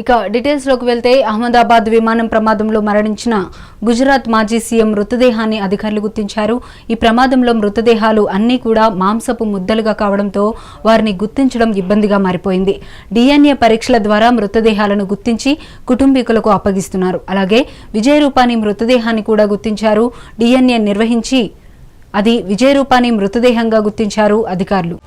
ఇక డీటెయిల్స్లోకి వెళ్తే అహ్మదాబాద్ విమానం ప్రమాదంలో మరణించిన గుజరాత్ మాజీ సీఎం మృతదేహాన్ని అధికారులు గుర్తించారు. ఈ ప్రమాదంలో మృతదేహాలు అన్నీ కూడా మాంసపు ముద్దలుగా కావడంతో వారిని గుర్తించడం ఇబ్బందిగా మారిపోయింది. డిఎన్ఏ పరీక్షల ద్వారా మృతదేహాలను గుర్తించి కుటుంబీకులకు అప్పగిస్తున్నారు. అలాగే విజయ రూపాని మృతదేహాన్ని కూడా గుర్తించారు. డిఎన్ఏ నిర్వహించి అది విజయ రూపాని మృతదేహంగా గుర్తించారు అధికారులు.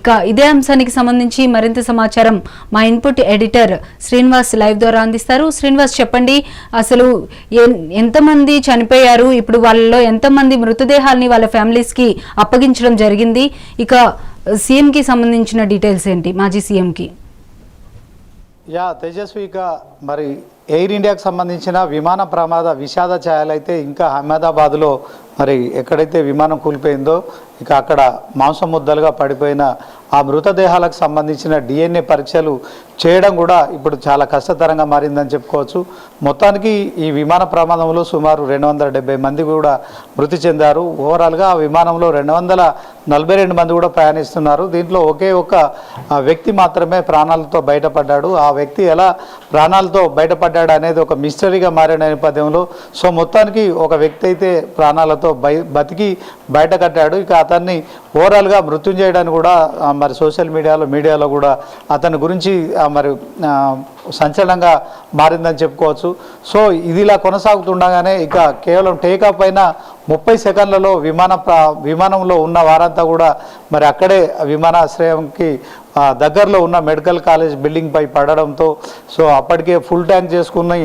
ఇక ఇదే అంశానికి సంబంధించి మరింత సమాచారం మా ఇన్పుట్ ఎడిటర్ శ్రీనివాస్ లైవ్ ద్వారా అందిస్తారు. శ్రీనివాస్ చెప్పండి. అసలు ఎన్- ఎంతమంది చనిపోయారు? ఇప్పుడు వాళ్ళలో ఎంతమంది మృతదేహాల్ని వాళ్ళ ఫ్యామిలీస్కి అప్పగించడం జరిగింది? ఇక సీఎం కి సంబంధించిన డీటెయిల్స్ ఏంటి? మాజీ సీఎం కి యా తేజస్వి మరి ఎయిర్ ఇండియాకు సంబంధించిన విమాన ప్రమాద విషాద ఛాయలైతే ఇంకా అహ్మదాబాద్లో మరి ఎక్కడైతే విమానం కూలిపోయిందో ఇక అక్కడ మాంసం ముద్దలుగా పడిపోయిన ఆ మృతదేహాలకు సంబంధించిన డిఎన్ఏ పరీక్షలు చేయడం కూడా ఇప్పుడు చాలా కష్టతరంగా మారిందని చెప్పుకోవచ్చు. మొత్తానికి ఈ విమాన ప్రమాదంలో సుమారు రెండు వందల మంది కూడా మృతి చెందారు. ఓవరాల్గా ఆ విమానంలో రెండు వందల నలభై రెండు మంది కూడా ప్రయాణిస్తున్నారు. దీంట్లో ఒకే ఒక వ్యక్తి మాత్రమే ప్రాణాలతో బయటపడ్డాడు. ఆ వ్యక్తి ఎలా ప్రాణాలతో బయటపడ్డాడు అనేది ఒక మిస్టరీగా మారిన నేపథ్యంలో సో మొత్తానికి ఒక వ్యక్తి అయితే ప్రాణాలతో బై బతికి బయట కట్టాడు. ఇక అతన్ని ఓవరాల్గా మృత్యుంజయడానికి కూడా మరి సోషల్ మీడియాలో మీడియాలో కూడా అతని గురించి మరి సంచలనంగా మారిందని చెప్పుకోవచ్చు. సో ఇది ఇలా కొనసాగుతుండగానే ఇక కేవలం టేకాఫ్ అయిన ముప్పై సెకండ్లలో విమాన విమానంలో ఉన్న వారంతా కూడా మరి అక్కడే విమానాశ్రయంకి దగ్గరలో ఉన్న మెడికల్ కాలేజ్ బిల్డింగ్ పై పడడంతో సో అప్పటికే ఫుల్ ట్యాంక్ చేసుకుని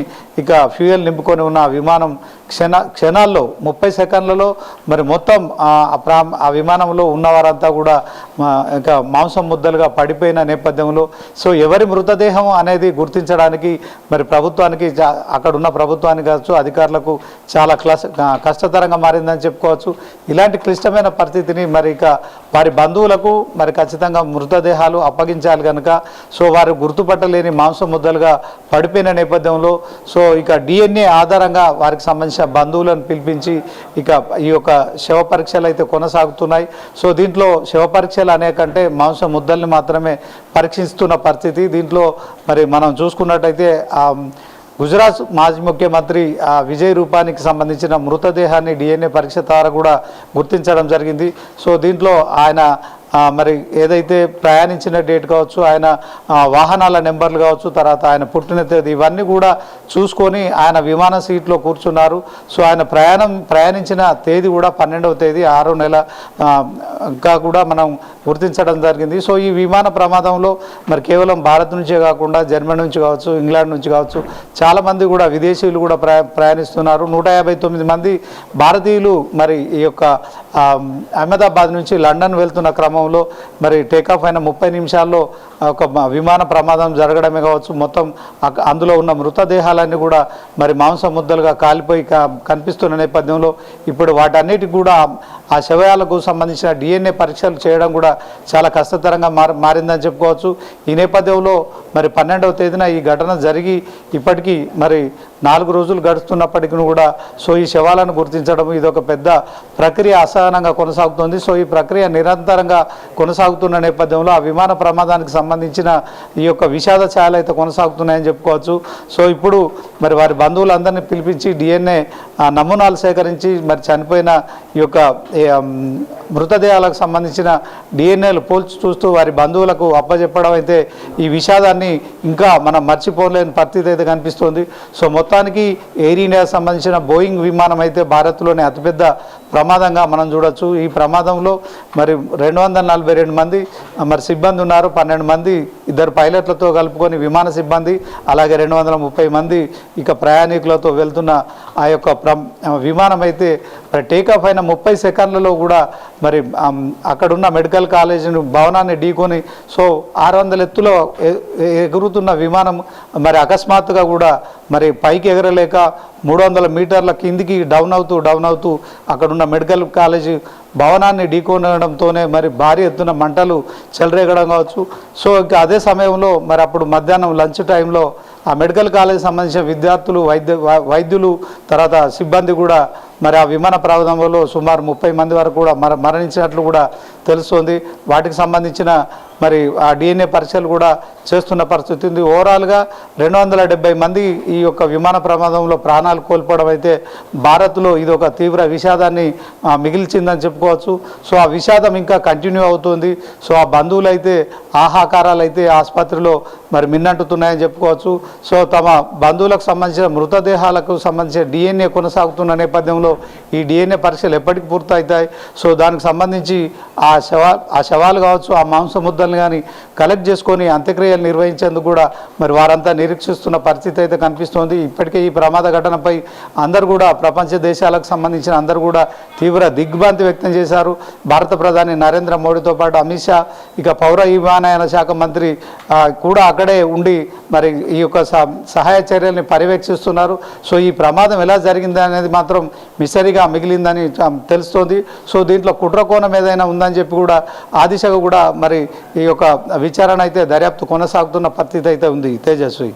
ఇక ఫ్యూయల్ నింపుకొని ఉన్న విమానం క్షణ క్షణాల్లో ముప్పై సెకండ్లలో మరి మొత్తం ఆ ప్రా ఆ విమానంలో ఉన్నవారంతా కూడా ఇక ఇంకా మాంసం ముద్దలుగా పడిపోయిన నేపథ్యంలో సో ఎవరి మృతదేహం అనేది గుర్తు గుర్తించడానికి మరి ప్రభుత్వానికి అక్కడ ఉన్న ప్రభుత్వానికి కావచ్చు అధికారులకు చాలా క్లస్ కష్టతరంగా మారిందని చెప్పుకోవచ్చు. ఇలాంటి క్లిష్టమైన పరిస్థితిని మరి ఇక వారి బంధువులకు మరి ఖచ్చితంగా మృతదేహాలు అప్పగించాలి కనుక సో వారు గుర్తుపట్టలేని మాంసం ముద్దలుగా పడిపోయిన నేపథ్యంలో సో ఇక డిఎన్ఏ ఆధారంగా వారికి సంబంధించిన బంధువులను పిలిపించి ఇక ఈ యొక్క శవ పరీక్షలు అయితే కొనసాగుతున్నాయి. సో దీంట్లో శవ పరీక్షలు అనే కంటే మాంసం ముద్దల్ని మాత్రమే పరీక్షిస్తున్న పరిస్థితి. దీంట్లో మరి మనం చూసుకున్నట్టయితే గుజరాత్ మాజీ ముఖ్యమంత్రి ఆ, విజయ్ రూపానికి సంబంధించిన మృతదేహాన్ని డిఎన్ఏ పరీక్ష ద్వారా కూడా గుర్తించడం జరిగింది. సో దీంట్లో ఆయన మరి ఏదైతే ప్రయాణించిన డేట్ కావచ్చు ఆయన వాహనాల నెంబర్లు కావచ్చు తర్వాత ఆయన పుట్టిన తేదీ ఇవన్నీ కూడా చూసుకొని ఆయన విమాన సీట్లో కూర్చున్నారు. సో ఆయన ప్రయాణం ప్రయాణించిన తేదీ కూడా పన్నెండవ తేదీ ఆరో నెల ఇంకా కూడా మనం గుర్తించడం జరిగింది. సో ఈ విమాన ప్రమాదంలో మరి కేవలం భారత్ నుంచే కాకుండా జర్మనీ నుంచి కావచ్చు ఇంగ్లాండ్ నుంచి కావచ్చు చాలామంది కూడా విదేశీయులు కూడా ప్రయా ప్రయాణిస్తున్నారు. నూట యాభై తొమ్మిది మంది భారతీయులు మరి ఈ యొక్క అహ్మదాబాద్ నుంచి లండన్ వెళ్తున్న క్రమం క్రమంలో మరి టేకాఫ్ అయిన ముప్పై నిమిషాల్లో ఒక విమాన ప్రమాదం జరగడమే కావచ్చు మొత్తం అందులో ఉన్న మృతదేహాలన్నీ కూడా మరి మాంసం ముద్దలుగా కాలిపోయి కనిపిస్తున్న నేపథ్యంలో ఇప్పుడు వాటన్నిటికి కూడా ఆ శవయాలకు సంబంధించిన డిఎన్ఏ పరీక్షలు చేయడం కూడా చాలా కష్టతరంగా మారిందని చెప్పుకోవచ్చు. ఈ నేపథ్యంలో మరి పన్నెండవ తేదీన ఈ ఘటన జరిగి ఇప్పటికీ మరి నాలుగు రోజులు గడుస్తున్నప్పటికీ కూడా సో ఈ శవాలను గుర్తించడం ఇది ఒక పెద్ద ప్రక్రియ అసహనంగా కొనసాగుతుంది. సో ఈ ప్రక్రియ నిరంతరంగా కొనసాగుతున్న నేపథ్యంలో ఆ విమాన ప్రమాదానికి సంబంధించిన ఈ యొక్క విషాద ఛాయలు అయితే కొనసాగుతున్నాయని చెప్పుకోవచ్చు. సో ఇప్పుడు మరి వారి బంధువులందరినీ పిలిపించి డిఎన్ఏ నమూనాలు సేకరించి మరి చనిపోయిన ఈ యొక్క మృతదేహాలకు సంబంధించిన డిఎన్ఏలు పోల్చి చూస్తూ వారి బంధువులకు అప్పచెప్పడం అయితే ఈ విషాదాన్ని ఇంకా మనం మర్చిపోలేని పరిస్థితి అయితే కనిపిస్తుంది. సో మొత్తానికి ఎయిర్ ఇండియాకు సంబంధించిన బోయింగ్ విమానం అయితే భారత్లోనే అతిపెద్ద ప్రమాదంగా మనం చూడొచ్చు. ఈ ప్రమాదంలో మరి రెండు వందల నలభై రెండు మంది మరి సిబ్బంది ఉన్నారు పన్నెండు మంది ఇద్దరు పైలట్లతో కలుపుకొని విమాన సిబ్బంది అలాగే రెండు వందల ముప్పై మంది ఇక ప్రయాణికులతో వెళ్తున్న ఆ యొక్క ప్ర విమానం అయితే మరి టేకాఫ్ అయిన ముప్పై సెకండ్లలో కూడా మరి అక్కడున్న మెడికల్ కాలేజ్ భవనాన్ని ఢీకొని సో ఆరు వందల ఎత్తులో ఎగురుతున్న విమానం మరి అకస్మాత్తుగా కూడా మరి పైకి ఎగరలేక మూడు వందల మీటర్ల కిందికి డౌన్ అవుతూ డౌన్ అవుతూ అక్కడున్న మెడికల్ కాలేజీ భవనాన్ని ఢీకొనడంతోనే మరి భారీ ఎత్తున మంటలు చెలరేగడం కావచ్చు. సో ఇంకా అదే సమయంలో మరి అప్పుడు మధ్యాహ్నం లంచ్ టైంలో ఆ మెడికల్ కాలేజ్ సంబంధించిన విద్యార్థులు వైద్య వైద్యులు తర్వాత సిబ్బంది కూడా మరి ఆ విమాన ప్రమాదంలో సుమారు ముప్పై మంది వరకు కూడా మర మరణించినట్లు కూడా తెలుస్తోంది. వాటికి సంబంధించిన మరి ఆ డిఎన్ఏ పరీక్షలు కూడా చేస్తున్న పరిస్థితి ఉంది. ఓవరాల్గా రెండు వందల డెబ్బై మంది ఈ యొక్క విమాన ప్రమాదంలో ప్రాణాలు కోల్పోవడం అయితే భారత్లో ఇది ఒక తీవ్ర విషాదాన్ని మిగిల్చిందని చెప్పుకోవచ్చు. సో ఆ విషాదం ఇంకా కంటిన్యూ అవుతుంది. సో ఆ బంధువులు అయితే ఆహాకారాలు అయితే ఆసుపత్రిలో మరి మిన్నంటుతున్నాయని చెప్పుకోవచ్చు. సో తమ బంధువులకు సంబంధించిన మృతదేహాలకు సంబంధించిన డిఎన్ఏ కొనసాగుతున్న నేపథ్యంలో ఈ డిఎన్ఏ పరీక్షలు ఎప్పటికి పూర్తవుతాయి? సో దానికి సంబంధించి ఆ శవా ఆ శవాలు కావచ్చు ఆ మాంస ముద్దలను కానీ కలెక్ట్ చేసుకొని అంత్యక్రియలు నిర్వహించేందుకు కూడా మరి వారంతా నిరీక్షిస్తున్న పరిస్థితి అయితే కనిపిస్తోంది. ఇప్పటికే ఈ ప్రమాద ఘటనపై అందరూ కూడా ప్రపంచ దేశాలకు సంబంధించిన అందరూ కూడా తీవ్ర దిగ్భ్రాంతి వ్యక్తం చేశారు. భారత ప్రధాని నరేంద్ర మోడీతో పాటు అమిత్ షా ఇక పౌర విమానయాన శాఖ మంత్రి కూడా అక్కడే ఉండి మరి ఈ యొక్క సహాయ చర్యల్ని పర్యవేక్షిస్తున్నారు. సో ఈ ప్రమాదం ఎలా జరిగింది అనేది మాత్రం మిసరిగా మిగిలిందని తెలుస్తోంది. సో దీంట్లో కుట్రకోణం ఏదైనా ఉందని చెప్పి కూడా ఆ దిశగా కూడా మరి ఈ యొక్క విచారణ అయితే దర్యాప్తు కొనసాగుతున్న పరిస్థితి అయితే ఉంది తేజస్వి.